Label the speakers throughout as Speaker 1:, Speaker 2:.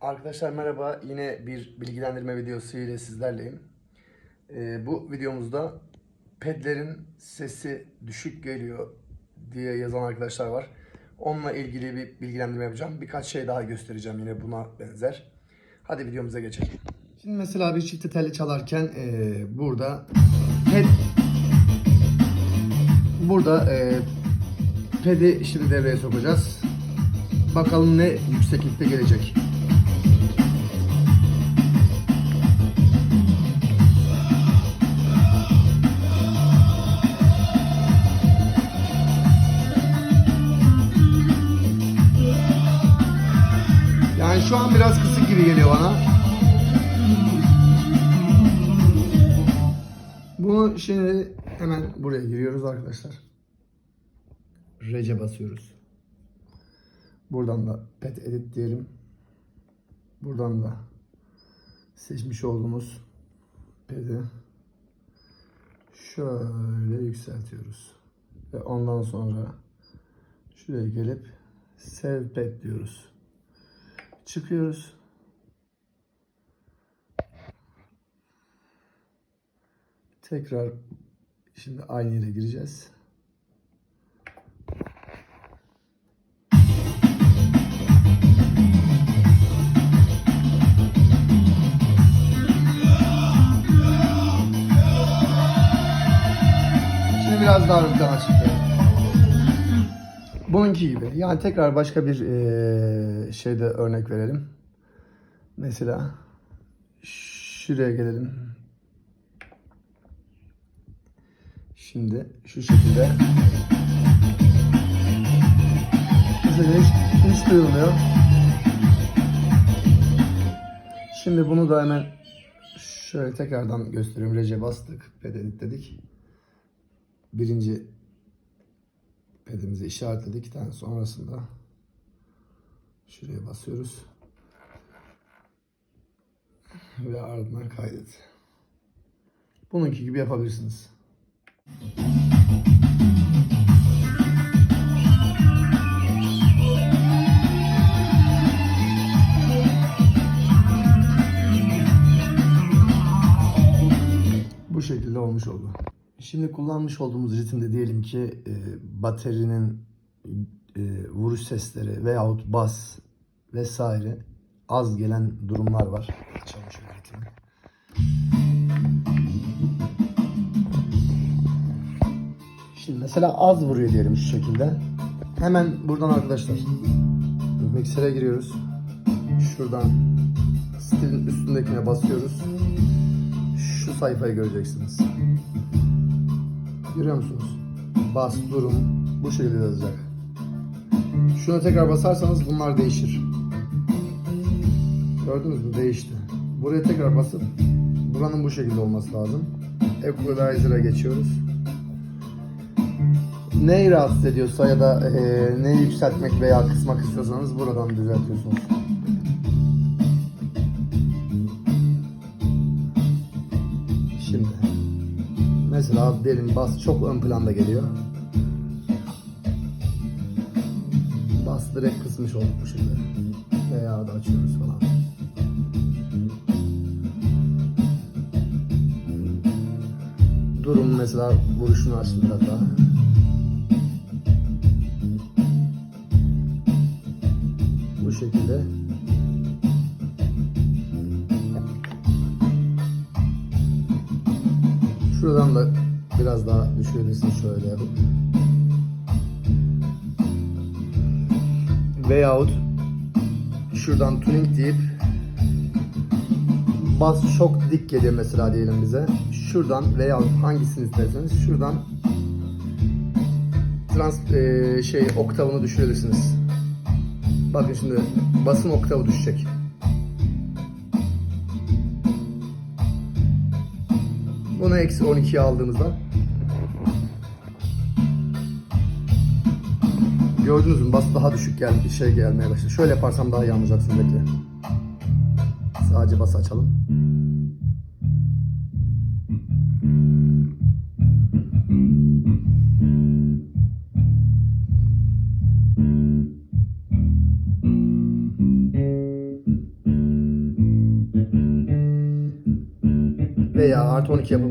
Speaker 1: Arkadaşlar merhaba. Yine bir bilgilendirme videosu ile sizlerleyim. Ee, bu videomuzda pedlerin sesi düşük geliyor diye yazan arkadaşlar var. Onunla ilgili bir bilgilendirme yapacağım. Birkaç şey daha göstereceğim yine buna benzer. Hadi videomuza geçelim. Şimdi mesela bir çifte telli çalarken ee, burada ped burada ee, pedi şimdi devreye sokacağız. Bakalım ne yükseklikte gelecek. Şu an biraz kısık gibi geliyor bana. Bunu şimdi hemen buraya giriyoruz arkadaşlar. Rece basıyoruz. Buradan da pet edit diyelim. Buradan da seçmiş olduğumuz pedi şöyle yükseltiyoruz. Ve ondan sonra şuraya gelip save pet diyoruz. Çıkıyoruz. Tekrar şimdi aynı yere gireceğiz. Şimdi biraz daha ön plana. Bununki gibi. Yani tekrar başka bir eee, şeyde örnek verelim. Mesela şuraya gelelim. Şimdi şu şekilde. Mesela hiç, hiç duyulmuyor. Şimdi bunu da hemen şöyle tekrardan gösteriyorum. Rece bastık. Pedelit dedik. Birinci pedimizi işaretledik. Daha sonrasında şuraya basıyoruz. Ve ardından kaydet. Bununki gibi yapabilirsiniz. Şimdi kullanmış olduğumuz ritimde diyelim ki e, baterinin e, vuruş sesleri veyahut bas vesaire az gelen durumlar var. Açalım şöyle. Şimdi mesela az vuruyor diyelim şu şekilde. Hemen buradan arkadaşlar miksere giriyoruz. Şuradan stilin üstündekine basıyoruz. Şu sayfayı göreceksiniz. Görüyor musunuz? Bas, durum bu şekilde yazacak. Şuna tekrar basarsanız bunlar değişir. Gördünüz mü? Değişti. Buraya tekrar basıp buranın bu şekilde olması lazım. Equalizer'a geçiyoruz. Neyi rahatsız ediyorsa ya da e, neyi yükseltmek veya kısmak istiyorsanız buradan düzeltiyorsunuz. Şimdi mesela derin bas çok ön planda geliyor. Bas direkt kısmış olduk bu şekilde. Veya da açıyoruz falan. Durum mesela vuruşunu açtım biraz daha. Bu şekilde. Şuradan da biraz daha düşürebilirsin şöyle yapıp. Veyahut şuradan tuning deyip bas çok dik geliyor mesela diyelim bize. Şuradan veya hangisini isterseniz şuradan trans eee, şey oktavını düşürebilirsiniz. Bakın şimdi basın oktavı düşecek. Bunu eksi 12'ye aldığımızda gördünüz mü bas daha düşük geldi şey gelmeye başladı. Şöyle yaparsam daha iyi anlayacaksınız bekle. Sadece bas açalım. Artı 12 yapıp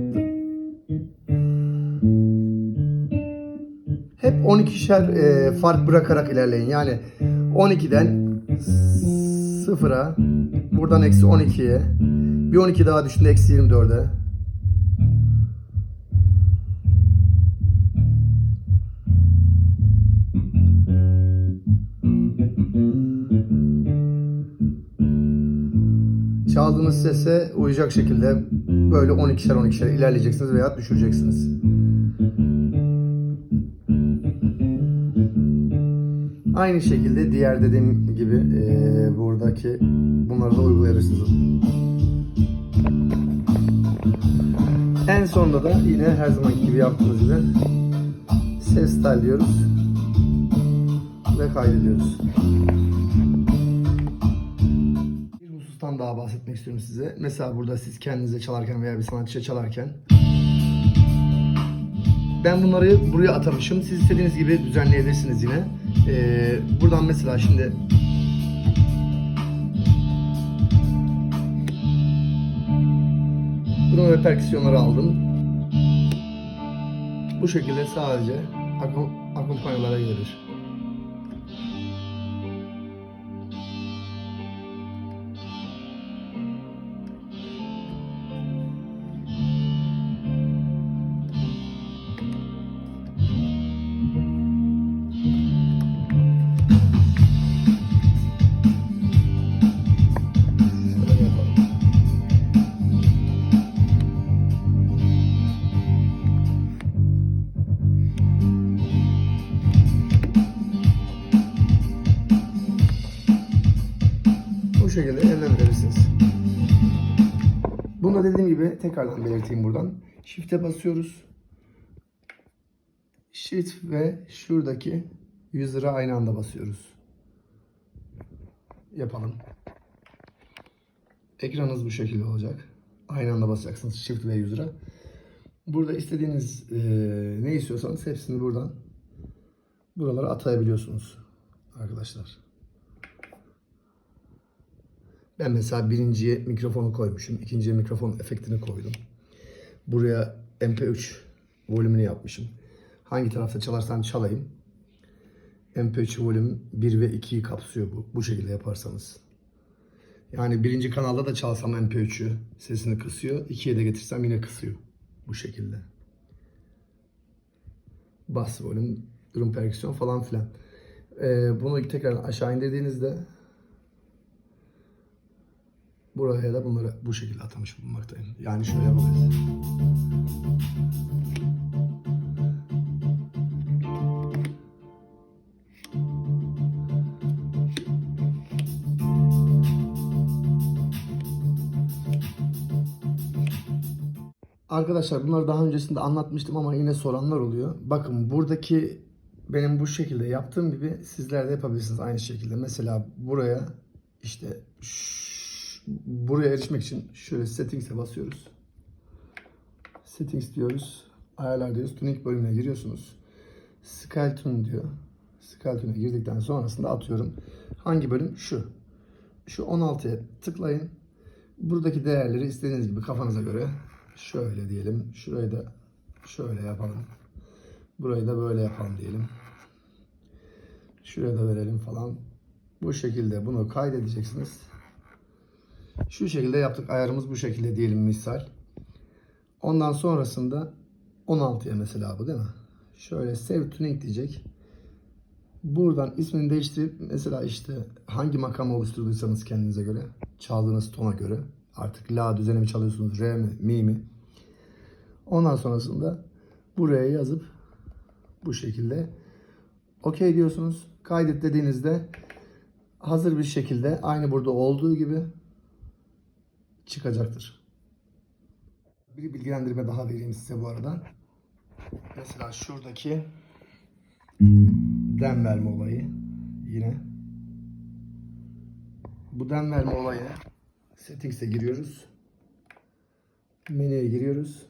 Speaker 1: hep 12'şer e, fark bırakarak ilerleyin. Yani 12'den 0'a buradan eksi 12'ye bir 12 daha düşünün eksi 24'e çaldığınız sese uyacak şekilde böyle 12'şer 12'şer ilerleyeceksiniz veya düşüreceksiniz. Aynı şekilde diğer dediğim gibi eee, buradaki bunları da uygulayabilirsiniz. En sonunda da yine her zamanki gibi yaptığımız gibi ses tel diyoruz ve kaydediyoruz. Husustan daha bahsetmek istiyorum size. Mesela burada siz kendinize çalarken veya bir sanatçıya çalarken ben bunları buraya atamışım. Siz istediğiniz gibi düzenleyebilirsiniz yine. Ee, buradan mesela şimdi Bruno ve perküsyonları aldım. Bu şekilde sadece akom- akompanyalara gelir. Bunu dediğim gibi tekrardan belirteyim buradan. Shift'e basıyoruz. Shift ve şuradaki 100 lira aynı anda basıyoruz. Yapalım. Ekranınız bu şekilde olacak. Aynı anda basacaksınız Shift ve 100 lira. Burada istediğiniz eee, ne istiyorsanız hepsini buradan buralara atayabiliyorsunuz arkadaşlar. Ben mesela birinciye mikrofonu koymuşum. ikinciye mikrofon efektini koydum. Buraya MP3 volümünü yapmışım. Hangi tarafta çalarsam çalayım. MP3 volüm 1 ve 2'yi kapsıyor bu. Bu şekilde yaparsanız. Yani birinci kanalda da çalsam MP3'ü sesini kısıyor. İkiye de getirsem yine kısıyor. Bu şekilde. Bas volüm, durum perküsyon falan filan. Ee, bunu tekrar aşağı indirdiğinizde Buraya da bunları bu şekilde atamış bulunmaktayım. Yani şöyle yapabiliriz. Arkadaşlar bunları daha öncesinde anlatmıştım ama yine soranlar oluyor. Bakın buradaki benim bu şekilde yaptığım gibi sizler de yapabilirsiniz aynı şekilde. Mesela buraya işte ş- buraya erişmek için şöyle settings'e basıyoruz. Settings diyoruz. Ayarlar diyoruz. Tuning bölümüne giriyorsunuz. Scale Tune diyor. Scale Tune'e girdikten sonrasında atıyorum. Hangi bölüm? Şu. Şu 16'ya tıklayın. Buradaki değerleri istediğiniz gibi kafanıza göre şöyle diyelim. Şurayı da şöyle yapalım. Burayı da böyle yapalım diyelim. Şuraya da verelim falan. Bu şekilde bunu kaydedeceksiniz. Şu şekilde yaptık. Ayarımız bu şekilde diyelim misal. Ondan sonrasında 16'ya mesela bu değil mi? Şöyle save tuning diyecek. Buradan ismini değiştirip mesela işte hangi makamı oluşturduysanız kendinize göre, çaldığınız tona göre artık la düzeni mi çalıyorsunuz, re mi, mi mi? Ondan sonrasında buraya yazıp bu şekilde okey diyorsunuz. Kaydet dediğinizde hazır bir şekilde aynı burada olduğu gibi çıkacaktır. Bir bilgilendirme daha vereyim size bu arada. Mesela şuradaki dem verme olayı yine. Bu dem verme olayı settings'e giriyoruz. Menüye giriyoruz.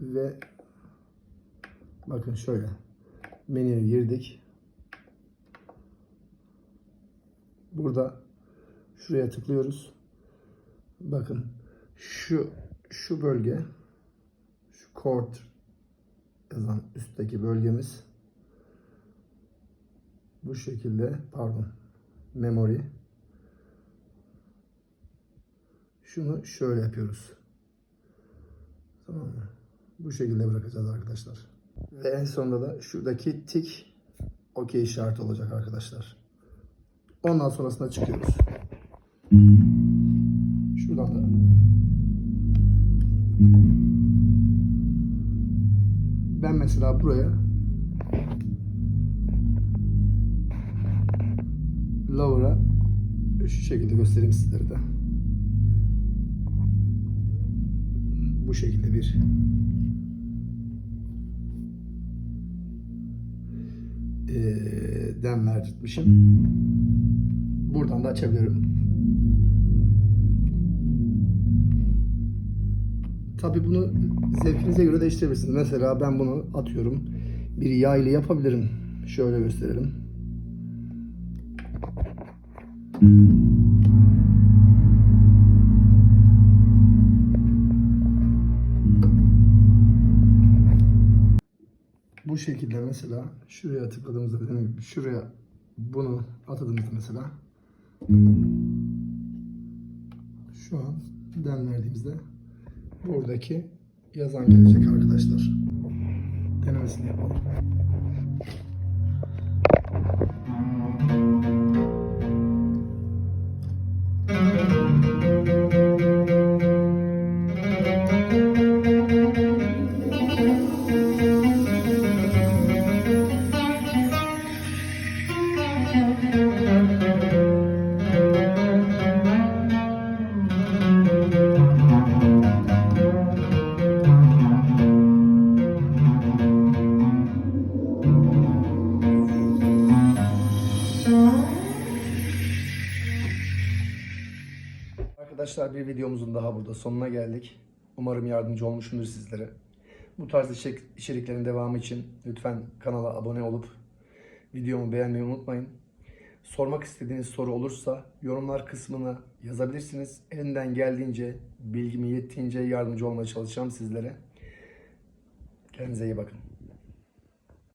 Speaker 1: Ve bakın şöyle menüye girdik. Burada şuraya tıklıyoruz. Bakın şu şu bölge şu cord yazan üstteki bölgemiz bu şekilde pardon memory şunu şöyle yapıyoruz. Tamam mı? Bu şekilde bırakacağız arkadaşlar. Ve en sonunda da şuradaki tik okey işareti olacak arkadaşlar. Ondan sonrasında çıkıyoruz. Mesela buraya lower'a şu şekilde göstereyim sizlere de. Bu şekilde bir eee dem verdirtmişim. Buradan da açabilirim. Tabii bunu zevkinize göre değiştirebilirsiniz. Mesela ben bunu atıyorum. Bir yağ ile yapabilirim. Şöyle gösterelim. Bu şekilde mesela şuraya tıkladığımızda dediğim şuraya bunu atadığımızda mesela şu an den verdiğimizde buradaki yazan gelecek arkadaşlar. Denemesini yapalım. Arkadaşlar bir videomuzun daha burada sonuna geldik. Umarım yardımcı olmuşumdur sizlere. Bu tarz içerik- içeriklerin devamı için lütfen kanala abone olup videomu beğenmeyi unutmayın. Sormak istediğiniz soru olursa yorumlar kısmına yazabilirsiniz. Elinden geldiğince, bilgimi yettiğince yardımcı olmaya çalışacağım sizlere. Kendinize iyi bakın.